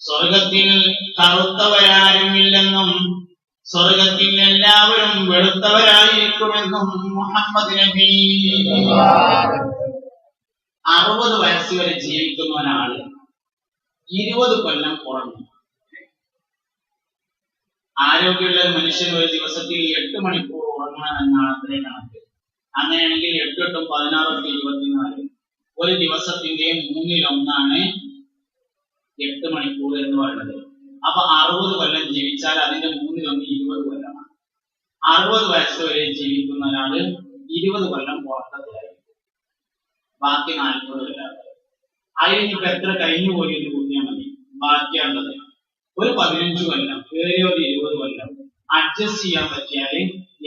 സ്വർഗത്തിൽ കറുത്തവരാരുമില്ലെന്നും സ്വർഗത്തിൽ എല്ലാവരും വെളുത്തവരായിരിക്കുമെന്നും മുഹമ്മദ് നബി. അറുപത് വയസ്സ് വരെ ജീവിക്കുന്ന ഒരാൾ ഇരുപത് കൊല്ലം കുറഞ്ഞു ആരോഗ്യമുള്ള മനുഷ്യൻ ഒരു ദിവസത്തിൽ എട്ട് മണിക്കൂർ ഉറങ്ങണം എന്നാണ് അത്രയും കണക്ക്. അങ്ങനെയാണെങ്കിൽ എട്ടും പതിനാറൊക്കെ ഇരുപത്തിനാല് ഒരു ദിവസത്തിന്റെ മൂന്നിലൊന്നാണ് എട്ട് മണിക്കൂർ എന്ന് പറയുന്നത്. അപ്പൊ അറുപത് കൊല്ലം ജീവിച്ചാൽ അതിന്റെ മൂന്നിലൊന്ന് ഇരുപത് കൊല്ലമാണ്. അറുപത് വയസ്സ് വരെ ജീവിക്കുന്ന ഒരാൾ ഇരുപത് കൊല്ലം പുറത്തത്തിലായിരിക്കും ബാക്കി നാൽപ്പത് കൊല്ലം അതിനിപ്പോ എത്ര കഴിഞ്ഞു പോയി എന്ന് കൂട്ടിയാൽ മതി. ബാക്കിയുള്ളത് ഒരു പതിനഞ്ച് കൊല്ലം ഏറെ ഒരു ഇരുപത് കൊല്ലം അഡ്ജസ്റ്റ് ചെയ്യാൻ പറ്റിയാൽ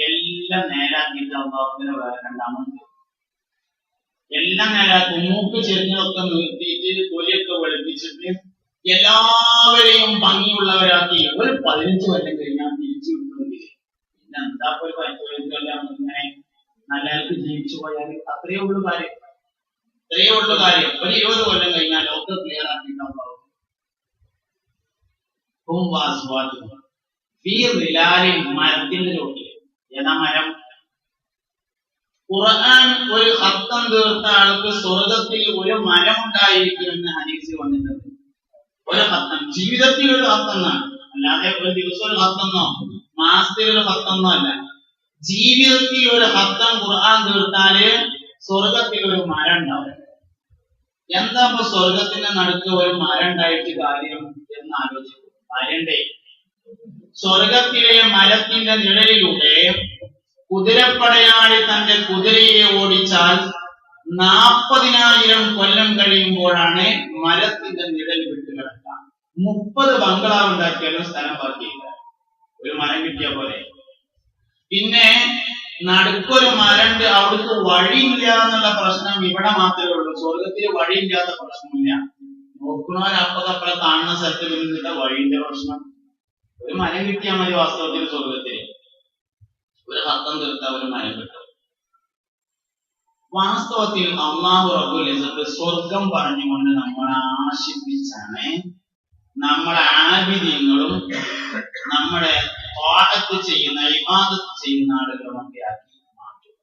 എല്ലാം നേരാക്കിയിട്ട് അള്ളാഹുവിനെ വേറെ രണ്ടാമത് എല്ലാം നേരാക്കും. മൂക്ക് ചെരിഞ്ഞതൊക്കെ നിർത്തിയിട്ട് തൊലിയൊക്കെ വെളുപ്പിച്ചിട്ട് എല്ലാവരെയും ഭംഗിയുള്ളവരാക്കി. ഒരു പതിനഞ്ച് കൊല്ലം കഴിഞ്ഞാൽ തിരിച്ചു എന്താ ഒരു പതിനഞ്ച് ഇങ്ങനെ നല്ല ജീവിച്ചു പോയാൽ അത്രയേ ഉള്ളൂ കാര്യം. ഇത്രയേ ഉള്ളൂ കാര്യം. ഒരു ഇരുപത് കൊല്ലം കഴിഞ്ഞാൽ ഒക്കെ ക്ലിയർ ആക്കിയിട്ടുണ്ടാവും മരത്തിന്റെ ചോട്ടിൽ ഏതാ മരം? ഖുർആൻ ഒരു ഹത്തം തീർത്ത ആൾക്ക് സ്വർഗത്തിൽ ഒരു മരം ഉണ്ടായിരിക്കുമെന്ന് ഹരീസ് വന്നിട്ടുണ്ട്. ഒരു ജീവിതത്തിൽ ഒരു ഹത്തെന്നാണ്. അല്ലാതെ ഒരു ദിവസം ഒരു ഹത്തെന്നോ മാസത്തിൽ ഒരു ഹത്തെന്നോ അല്ല. ജീവിതത്തിൽ ഒരു ഹത്തം ഖുർആൻ തീർത്താൽ സ്വർഗത്തിൽ ഒരു മരം ഉണ്ടാവും എന്താ ഇപ്പൊ സ്വർഗത്തിന്റെ നടുക്ക് ഒരു മരം ഉണ്ടായിട്ട് കാര്യം എന്ന് ആലോചിക്കും. മരണ്ടേ സ്വർഗത്തിലെ മരത്തിന്റെ നിഴലിലൂടെ കുതിരപ്പടയാളി തന്റെ കുതിരയെ ഓടിച്ചാൽ നാപ്പതിനായിരം കൊല്ലം കഴിയുമ്പോഴാണ് മരത്തിന്റെ നിഴൽ വിട്ടുകിടക്കുക മുപ്പത് ബംഗ്ലാവ് ഉണ്ടാക്കിയാലും സ്ഥലം ബാക്കിയില്ല ഒരു മരം കിട്ടിയ പോലെ. പിന്നെ നടുക്കൊരു മരണ്ട് അവിടുത്തെ വഴിയില്ല എന്നുള്ള പ്രശ്നം ഇവിടെ മാത്രമേ ഉള്ളൂ. സ്വർഗത്തിൽ വഴിയില്ലാത്ത പ്രശ്നമില്ല. നോക്കണവരപ്പതപ്പുറം കാണുന്ന സ്ഥലത്ത് നിന്നിട്ട് വഴിന്റെ പ്രശ്നം. ഒരു മരം കിട്ടിയാൽ മതി വാസ്തവത്തിൽ സ്വർഗത്തിൽ ഒരു ഹത്തം തീർത്ത ഒരു മരം കിട്ടും. വാസ്തവത്തിൽ അള്ളാഹു റബ്ബുൽ ഇസ്സത്ത് സ്വർഗം പറഞ്ഞുകൊണ്ട് നമ്മളെ ആശിപ്പിച്ചാണ് നമ്മളെ ആഭിദ്യങ്ങളും നമ്മളെ പാടത്ത് ചെയ്യുന്ന ഇബാദത്ത് ചെയ്യുന്ന ആളുകളുമൊക്കെ ആക്കി മാറ്റുക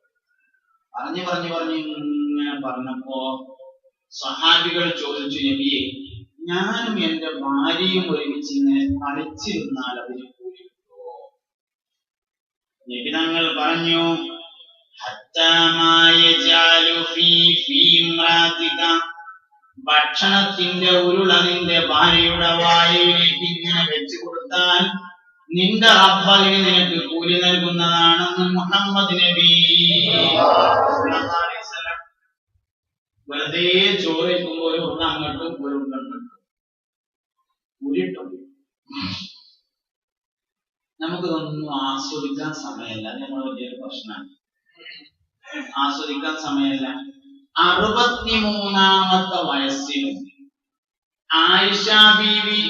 പറഞ്ഞു പറഞ്ഞു പറഞ്ഞു ഇങ്ങനെ പറഞ്ഞപ്പോ സഹാബികൾ ചോദിച്ചു നബിയെ ഞാനും എന്റെ ഭാര്യയും ഒരുമിച്ച് ഇങ്ങനെ കളിച്ചിരുന്നാൽ അതിന് കൂടി നബി തങ്ങൾ പറഞ്ഞു ഭക്ഷണത്തിന്റെ ഉരുള നിന്റെ ഭാര്യയുടെ വായയിലേക്ക് ഇങ്ങനെ വെച്ചു കൊടുത്താൽ നിന്റെ റബ്ബിന് നിനക്ക് കൂലി നൽകുന്നതാണെന്ന് മുഹമ്മദ് നബി. വെറുതെ ചോറ് വയ്ക്കുമ്പോ ഒരു ഉള്ള അങ്ങോട്ടും ഒരു നമുക്കിതൊന്നും ആസ്വദിക്കാൻ സമയമല്ല. അത് നമ്മുടെ വലിയൊരു പ്രശ്നമാണ്. ആസ്വദിക്കാൻ സമയമല്ല. അറുപത്തിമൂന്നാമത്തെ വയസ്സിലും ആയിഷ ബീവി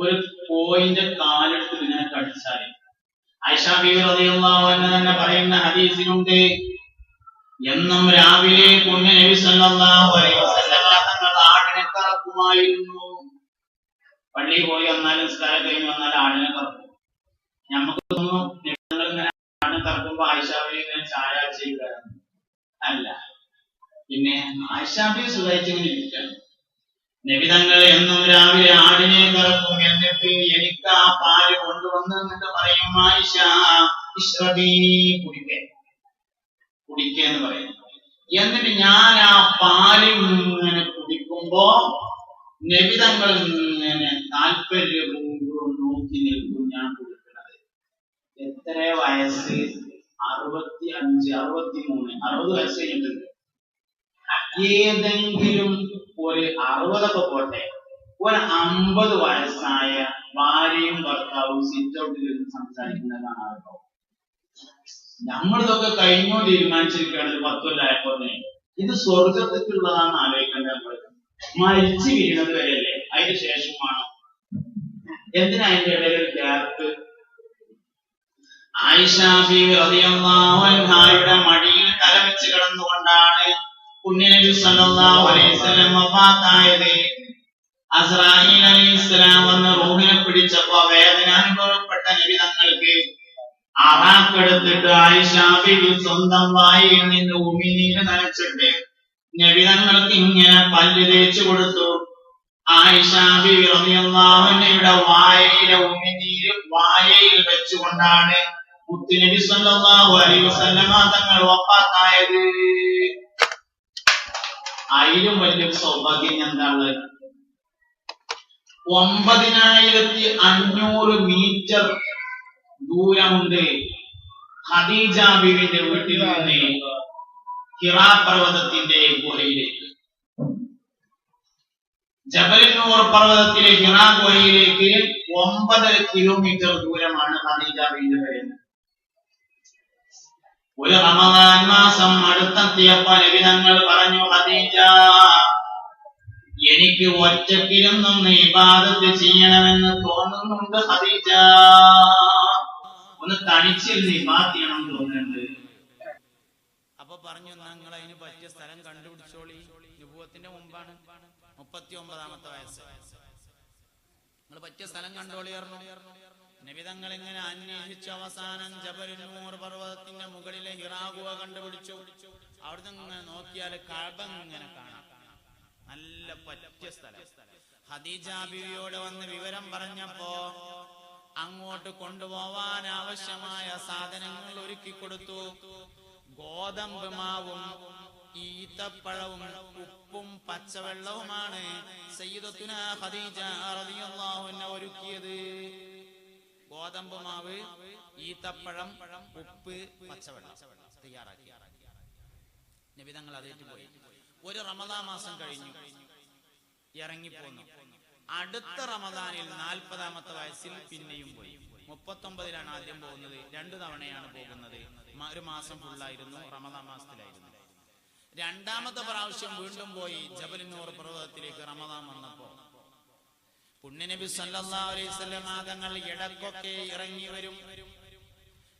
ഒരു കോയിന്റെ കാലെടുത്ത് ഇങ്ങനെ കടിച്ചാൽ ആയിഷ ബീവി റളിയല്ലാഹു അൻഹ തന്നെ പറയുന്ന ഹദീസിലുണ്ട് എന്നും രാവിലെ പുണ്യ നബി സല്ലല്ലാഹു അലൈഹി വസല്ലം തങ്ങൾ ആടിനെ കറക്കുമായിരുന്നു. പള്ളിയിൽ പോയി വന്നാലും നിസ്കാരം കഴിഞ്ഞ് വന്നാൽ ആടിനെ കറക്കും. നമുക്ക് തോന്നുന്നു നിങ്ങൾ ആടിനെ കറക്കുമ്പോ ആയിഷാബി ചായ അല്ല. പിന്നെ ആശാബി സുഖമായിട്ട് ഇങ്ങനെ ഇരിക്കണം. നബിതങ്ങൾ എന്നും രാവിലെ ആടിനെ കറക്കും എന്നിട്ട് എനിക്ക് ആ പാൽ കൊണ്ടുവന്ന് എന്നിട്ട് പറയും ആയിഷ ഇഷ്റബീ കുടിക്കേ. കുടിക്കേന്ന് പറയും. എന്നിട്ട് ഞാൻ ആ പാൽ ഇങ്ങനെ കുടിക്കുമ്പോ നബിതങ്ങൾ ഇങ്ങനെ താല്പര്യപൂർവം നോക്കി നിൽക്കും ഞാൻ കുടിക്കുന്നത് എത്ര വയസ്സ് അറുപത്തി അഞ്ച് അറുപത്തി മൂന്ന് അറുപത് വയസ്സ് കഴിഞ്ഞിട്ടുണ്ട്. ഏതെങ്കിലും ഒരു അറുപതൊക്കെ പോട്ടെ ഒരു അമ്പത് വയസ്സായ ഭാര്യയും ഭർത്താവും സിറ്റ് ഇരുന്ന് സംസാരിക്കുന്നതാണ് ആർക്കോ നമ്മളിതൊക്കെ കഴിഞ്ഞോ തീരുമാനിച്ചിരിക്കുകയാണ് ഒരു പത്ത് കൊല്ലായപ്പോ ഇത് സ്വർഗത്തിലുള്ളതാണ് ആലോചിക്കേണ്ട നമ്മൾ. മരിച്ചു വീഴുന്നത് വരെയല്ലേ? അതിന് ശേഷമാണ്? എന്തിനാ അതിന്റെ ഇടയിൽ ഒരു ഗ്യാപ്പ്? ആയിഷ ബീവി റളിയല്ലാഹു അൻഹായുടെ മടിയിൽ തലവെച്ച് കിടന്നുകൊണ്ടാണ് പുണ്യനബി സല്ലല്ലാഹു അലൈഹി വസല്ലം വഫാത്തായത്. അലൈഹി ഇസ്ലാം വന്ന് റൂഹിനെ പിടിച്ചപ്പോ വേദന അനുഭവപ്പെട്ട നബി തങ്ങൾക്ക് അറാക്കെടുത്തിട്ട് ആയിഷ ബിബി സ്വന്തം വായിൽ നിന്ന് ഉമിനീര് നനച്ചിട്ട് നബി തങ്ങൾക്ക് ഇങ്ങനെ പല്ല് തേച്ചു കൊടുത്തു. ആയിഷ ബിബി റളിയല്ലാഹു അൻഹയുടെ വായയിലെ ഉമിനീര് വായയിൽ വെച്ചുകൊണ്ടാണ് മുത്തുനബി സല്ലല്ലാഹു അലൈഹി വസല്ലമ തങ്ങൾ വഫാത്തായത്. അതിലും വലിയൊരു സൗഭാഗ്യം എന്താണ് ഒമ്പതിനായിരത്തി അഞ്ഞൂറ് മീറ്റർ ദൂരമുണ്ട് ഖദീജ ബീവിന്റെ വീട്ടിൽ നിന്ന് ഹിറാ പർവതത്തിന്റെ ഗുഹയിലേക്ക്. ജബലന്നൂർ പർവതത്തിലെ ഹിറാ ഗുഹയിലേക്ക് ഒമ്പത് കിലോമീറ്റർ ദൂരമാണ് ഖദീജ ബീവിന്റെ പേര്. ഒരു റമദാൻ മാസം അടുത്തെത്തിയപ്പോ ലഭിതങ്ങൾ തങ്ങൾ പറഞ്ഞു ഹദീജ എനിക്ക് ഒറ്റക്കിലും ഇബാദത്ത് ചെയ്യണമെന്ന് തോന്നുന്നുണ്ട് ഹദീജ ഒന്ന് തനിച്ചിരുന്ന് ഇബാദത്ത് ചെയ്യണം തോന്നുന്നുണ്ട്. അപ്പൊ പറഞ്ഞു നിങ്ങൾ അതിന് പറ്റിയ സ്ഥലം കണ്ടുപിടിച്ചോളി. നുപൂവത്തിന്റെ മുമ്പാണ്. മുപ്പത്തി ഒമ്പതാമത്തെ വയസ്സ്. നിങ്ങൾ പറ്റിയ സ്ഥലം കണ്ടോളി നബിതങ്ങൾ ഇങ്ങനെ അന്വേഷിച്ച് അവസാനം ജബരുന്നൂർ പർവതത്തിന്റെ മുകളിലെ ഹിറാഗുവ കണ്ടുപിടിച്ചു. അവിടുന്ന് ഇങ്ങനെ നോക്കിയാൽ കഴബ ഇങ്ങനെ കാണാം. നല്ല പറ്റിയ സ്ഥലം. ഹദീജ ബിവിയോട് വന്ന് വിവരം പറഞ്ഞപ്പോ അങ്ങോട്ട് കൊണ്ടുപോവാൻ ആവശ്യമായ സാധനങ്ങൾ ഒരുക്കി കൊടുത്തു. ഗോതമ്പ് മാവും ഈത്തപ്പഴവും ഉപ്പും പച്ചവെള്ളവുമാണ് സയ്യിദത്തുന ഹദീജ ഒരുക്കിയത്. ഗോതമ്പ് മാവ് ഈത്തപ്പഴം ഉപ്പ് പച്ചവെള്ളം തയ്യാറാക്കി. നബി തങ്ങൾ അതേറ്റ് പോയി. ഒരു റമദാ മാസം കഴിഞ്ഞു. ഇറങ്ങിപ്പോന്നു. അടുത്ത റമദാനിൽ നാൽപ്പതാമത്തെ വയസ്സിൽ പിന്നെയും പോയി. മുപ്പത്തൊമ്പതിലാണ് ആദ്യം പോകുന്നത്. രണ്ടു തവണയാണ് പോകുന്നത്. ഒരു മാസം ഫുള്ളായിരുന്നു. റമദാ മാസത്തിലായിരുന്നു. രണ്ടാമത്തെ പ്രാവശ്യം വീണ്ടും പോയി. ജബലിനൂർ പർവതത്തിലേക്ക് റമദാൻ വന്നപ്പോ പുണ്യനബി സല്ലല്ലാഹു അലൈഹി വസല്ലം തങ്ങൾ ഇടക്കൊക്കെ ഇറങ്ങി വരും.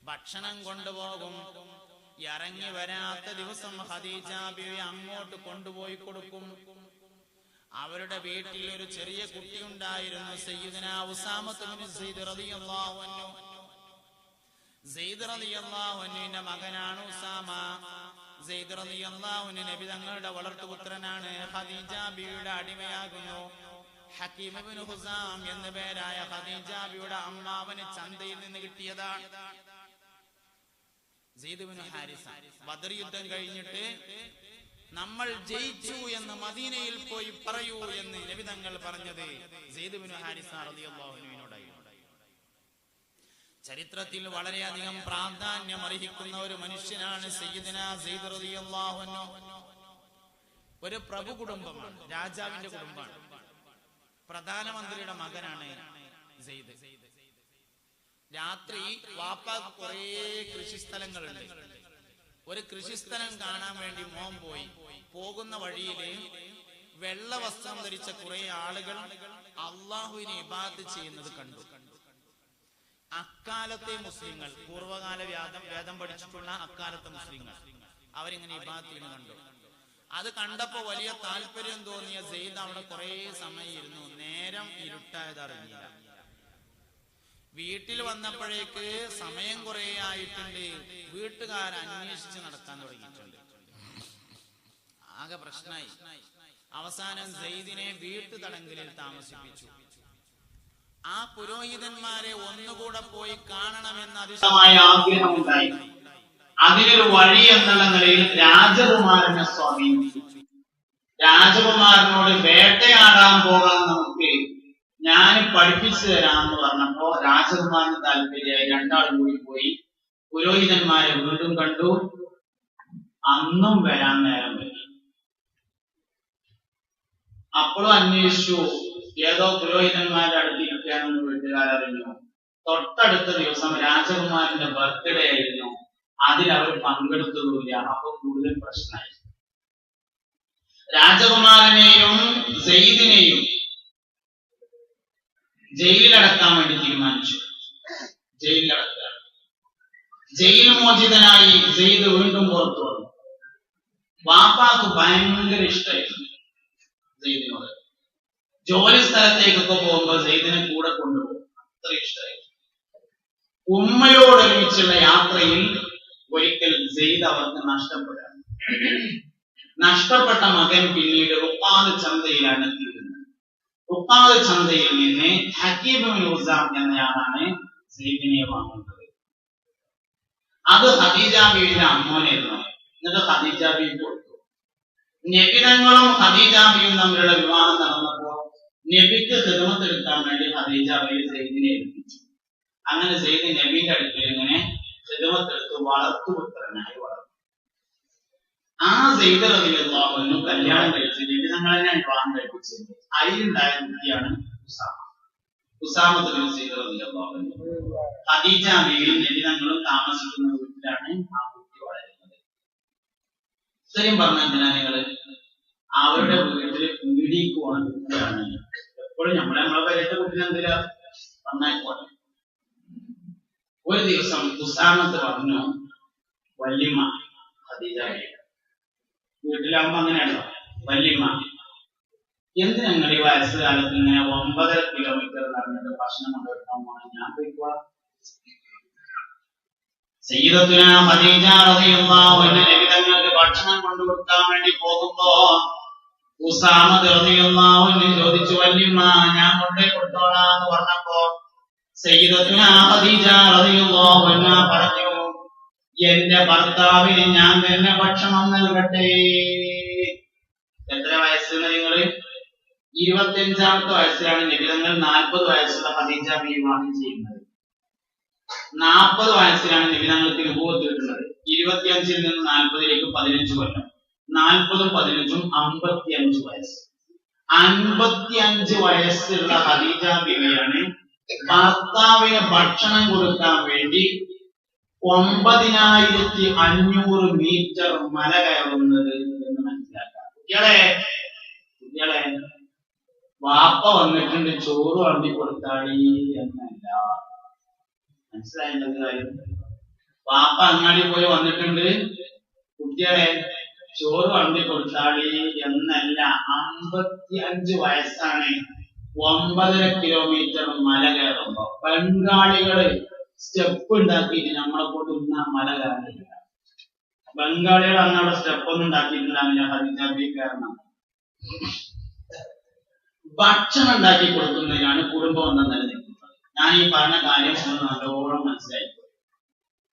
ഭക്ഷണം കൊണ്ടുപോകും. ഇറങ്ങി വരാത്ത ദിവസം ഹദീജ ബിവി അങ്ങോട്ട് കൊണ്ടുപോയി കൊടുക്കും. അവരുടെ വീട്ടിൽ ഒരു ചെറിയ കുട്ടി ഉണ്ടായിരുന്നു സയ്യിദന ഉസാമത്ത് ബിൻ റളിയല്ലാഹു അൻഹു. സെയ്ദ് റളിയല്ലാഹു അൻഹുവിന്റെ മകനാണ് ഉസാമ. സെയ്ദ് റളിയല്ലാഹു നബി തങ്ങളുടെ വളർത്തുപുത്രനാണ് ഹദീജ ബിയുടെ അടിമയാകുന്നു. ഹക്കീം ഇബ്നു ഹുസാം എന്ന പേരായ ഖദീജ ബിയുടെ അമ്മാവന് ചന്തയിൽ നിന്ന് കിട്ടിയതാണ്. ഹാരിസ ബദർ യുദ്ധം കഴിഞ്ഞിട്ട് നമ്മൾ ജയിച്ചു എന്ന് മദീനയിൽ പോയി പറയൂ എന്ന് നബി തങ്ങൾ പറഞ്ഞത് സെയ്ദ് ഇബ്നു ഹാരിസ റളിയല്ലാഹു അൻഹുവിനോടായിരുന്നു ചരിത്രത്തിൽ വളരെയധികം പ്രാധാന്യം അർഹിക്കുന്ന ഒരു മനുഷ്യനാണ് സയ്യിദന സെയ്ദ് റളിയല്ലാഹു അൻഹു. ഒരു പ്രഭു കുടുംബമാണ് രാജാവിന്റെ കുടുംബമാണ്. പ്രധാനമന്ത്രിയുടെ മകനാണ് സെയ്ദ്. രാത്രി വാപ്പ കുറേ കൃഷിസ്ഥലങ്ങളുണ്ട്. ഒരു കൃഷിസ്ഥലം കാണാൻ വേണ്ടി മോൻ പോയി. പോകുന്ന വഴിയിൽ വെള്ള വസ്ത്രം ധരിച്ച കുറെ ആളുകൾ അള്ളാഹുവിനെ ഇബാദത്ത് ചെയ്യുന്നത് കണ്ടു. അക്കാലത്തെ മുസ്ലിങ്ങൾ പൂർവകാല വ്യാദം വേദം പഠിച്ചിട്ടുള്ള അക്കാലത്തെ മുസ്ലിങ്ങൾ അവരിങ്ങനെ ഇബാദത്ത് ചെയ്യുന്നത് കണ്ടു. അത് കണ്ടപ്പോ വലിയ താല്പര്യം തോന്നിയ സെയ്ദ് അവിടെ കുറെ സമയം ഇരുന്നു നേരം ഇരുട്ടായത് അറിഞ്ഞില്ല വീട്ടിൽ വന്നപ്പോഴേക്ക് സമയം കുറെ ആയിട്ടുണ്ട്. വീട്ടുകാർ അന്വേഷിച്ച് നടക്കാൻ തുടങ്ങിയിട്ടുണ്ട്. ആകെ പ്രശ്നമായി. അവസാനം സെയ്ദിനെ വീട്ടു തടങ്കലിൽ താമസിപ്പിച്ചു. ആ പുരോഹിതന്മാരെ ഒന്നുകൂടെ പോയി കാണണമെന്ന് അതിശയമായ ആഗ്രഹം ആഗ്രഹമുണ്ടായി. അതിനൊരു വഴി എന്നുള്ള നിലയിൽ രാജകുമാരനെ സ്വാധീനിച്ചു രാജകുമാരനോട് വേട്ടയാടാൻ പോകാൻ നമുക്ക് ഞാൻ പഠിപ്പിച്ചു തരാമെന്ന് പറഞ്ഞപ്പോ രാജകുമാരന് താല്പര്യമായി രണ്ടാളും കൂടി പോയി. പുരോഹിതന്മാരെ വീണ്ടും കണ്ടു. അന്നും വരാൻ നേരം വരും അപ്പോഴും അന്വേഷിച്ചു ഏതോ പുരോഹിതന്മാരുടെ അടുത്ത് ഇരിക്കാനെന്ന് വീട്ടുകാരറിഞ്ഞു. തൊട്ടടുത്ത ദിവസം രാജകുമാരന്റെ ബർത്ത്ഡേ ആയിരുന്നു. അതിൽ അവർ പങ്കെടുത്തതുമില്ല അപ്പൊ കൂടുതൽ പ്രശ്നമായി. രാജകുമാരനെയും സെയ്ദിനെയും ജയിലിലടക്കാൻ വേണ്ടി തീരുമാനിച്ചു. ജയിലിലടക്കുക. ജയിൽ മോചിതനായി സെയ്ദ് വീണ്ടും പുറത്തു വന്നു. വാപ്പാക്ക് ഭയങ്കര ഇഷ്ടമായിരുന്നു സെയ്ദിനോട്. ജോലി സ്ഥലത്തേക്കൊക്കെ പോകുമ്പോൾ സെയ്ദിനെ കൂടെ കൊണ്ടുപോകും. അത്ര ഇഷ്ടമായിരുന്നു ഉമ്മയോടൊരുമിച്ചുള്ള യാത്രയിൽ ഒരിക്കൽ സെയ്ദ് അവർക്ക് നഷ്ടപ്പെടുകയാണ് നഷ്ടപ്പെട്ട മകൻ പിന്നീട് റുപ്പാദ് ചന്തയിലാണ് തീരുന്നത് റുപ്പാദ് ചന്തയിൽ നിന്ന് ഹക്കീബ് നുസാം എന്നയാളാണ് സെയ്ദിനെ വാങ്ങുന്നത്. അത് ഹദീജ ബീവിന്റെ അമ്മോനായിരുന്നു എന്നിട്ട് ഹദീജ ബീവി കൊടുത്തു. നബിതങ്ങളും ഹദീജ ബിയും തമ്മിലുള്ള വിവാഹം നടന്നപ്പോ നബിക്ക് ഹിദമത്ത് എടുക്കാൻ വേണ്ടി ഹദീജ ബീവി സെയ്ദിനെ ഏൽപ്പിച്ചു. അങ്ങനെ സെയ്ദ് നബിന്റെ അടുക്കൽ ഇങ്ങനെ ഹിദമത്ത് എടുത്ത് വളർത്തുപുത്രനായി വളർന്നു ആ സെയ്ദ് റബിഅള്ളാഹുവിനു കല്യാണം കഴിച്ചു. ഞങ്ങളെ ഞാൻ വിവാഹം കഴിപ്പിച്ചത് അതിലുണ്ടായ കുട്ടിയാണ് ഉസാമ. ഉസാമ ബിൻ സെയ്ദ് റബിഅള്ളാഹുവിന് ഖദീജ ബീവിയും നബി തങ്ങളും താമസിക്കുന്ന വീട്ടിലാണ് ആ കുട്ടി വളരുന്നത്. ഇത്രയും പറഞ്ഞ എന്തിനാ നിങ്ങൾ? അവരുടെ വീട്ടിൽ പീഡിക്ക് പോകുന്ന കുട്ടിയാണ് എപ്പോഴും നമ്മളെ നമ്മളെ പരിചയത്തെ കുട്ടിനെന്തില്ല നന്നായിക്കോട്ടെ ഒരു ദിവസം ഉസാമത്ത് പറഞ്ഞു വല്യമ്മ ഖദീജ ബീവി വീട്ടിലാകുമ്പോ അങ്ങനെയാണോ വല്യമ്മ എന്തിനാ നിങ്ങൾ ഈ വയസ്സുകാലത്ത് ഇങ്ങനെ ഒമ്പതര കിലോമീറ്റർ നടന്നിട്ട് ഭക്ഷണം കൊണ്ടുവരണം ഞാൻ പോയിക്കോളാം. ഭക്ഷണം കൊണ്ടുകൊടുക്കാൻ വേണ്ടി പോകുമ്പോ ഉസാമ റളിയല്ലാഹു ചോദിച്ചു വല്യമ്മ ഞാൻ കൊണ്ടേ കൊടുത്തോളാം എന്ന് പറഞ്ഞപ്പോ സയ്യിദത്തുന ഖദീജ റളിയല്ലാഹു അൻഹ പറഞ്ഞു എന്റെ ഭർത്താവിന് ഞാൻ തന്നെ ഭക്ഷണം നൽകട്ടെ. എത്ര വയസ്സാണ് നിങ്ങൾ? ഇരുപത്തിയഞ്ചാമത്തെ വയസ്സിലാണ് നിബിതങ്ങൾ നാൽപ്പത് വയസ്സുള്ള ഖദീജ വിവാഹം ചെയ്യുന്നത്. നാൽപ്പത് വയസ്സിലാണ് നിബിതങ്ങൾക്ക് രൂപത്ത് കിട്ടുന്നത്. ഇരുപത്തിയഞ്ചിൽ നിന്ന് നാൽപ്പതിലേക്ക് പതിനഞ്ച് കൊല്ലം. നാൽപ്പതും പതിനഞ്ചും അമ്പത്തിയഞ്ച് വയസ്സ്. അൻപത്തിയഞ്ച് വയസ്സുള്ള ഹദീജ ബിവിയാണ് ഭർത്താവിന് ഭക്ഷണം കൊടുക്കാൻ വേണ്ടി ഒമ്പതിനായിരത്തി അഞ്ഞൂറ് മീറ്റർ മല കയറുന്നത് എന്ന് മനസ്സിലാക്കാം. കുട്ടികളെ കുട്ടികളെ വാപ്പ വന്നിട്ടുണ്ട് ചോറ് വളർത്തി കൊടുത്താളി എന്നല്ല. മനസ്സിലായത് കാര്യം. വാപ്പ അങ്ങാടി പോയി വന്നിട്ടുണ്ട്. കുട്ടികളെ ചോറ് വളർത്തി കൊടുത്താളി എന്നല്ല. അമ്പത്തി അഞ്ച് വയസ്സാണ്. ഒമ്പതര കിലോമീറ്റർ മല കയറുമ്പോ ബംഗാളികൾ സ്റ്റെപ്പ് ഉണ്ടാക്കിയിട്ട് നമ്മളെ കൊണ്ട് ഇന്ന് മല കയറില്ല ബംഗാളികൾ അന്ന് അവിടെ സ്റ്റെപ്പ് ഒന്നും ഉണ്ടാക്കിയിട്ടുണ്ടാവില്ല ഹരിജാബി കാരണം ഭക്ഷണം ഉണ്ടാക്കി കൊടുക്കുന്നതിനാണ് കുടുംബബന്ധം നിലനിൽക്കുന്നത് ഞാൻ ഈ പറഞ്ഞ കാര്യം നല്ലോണം മനസ്സിലായി.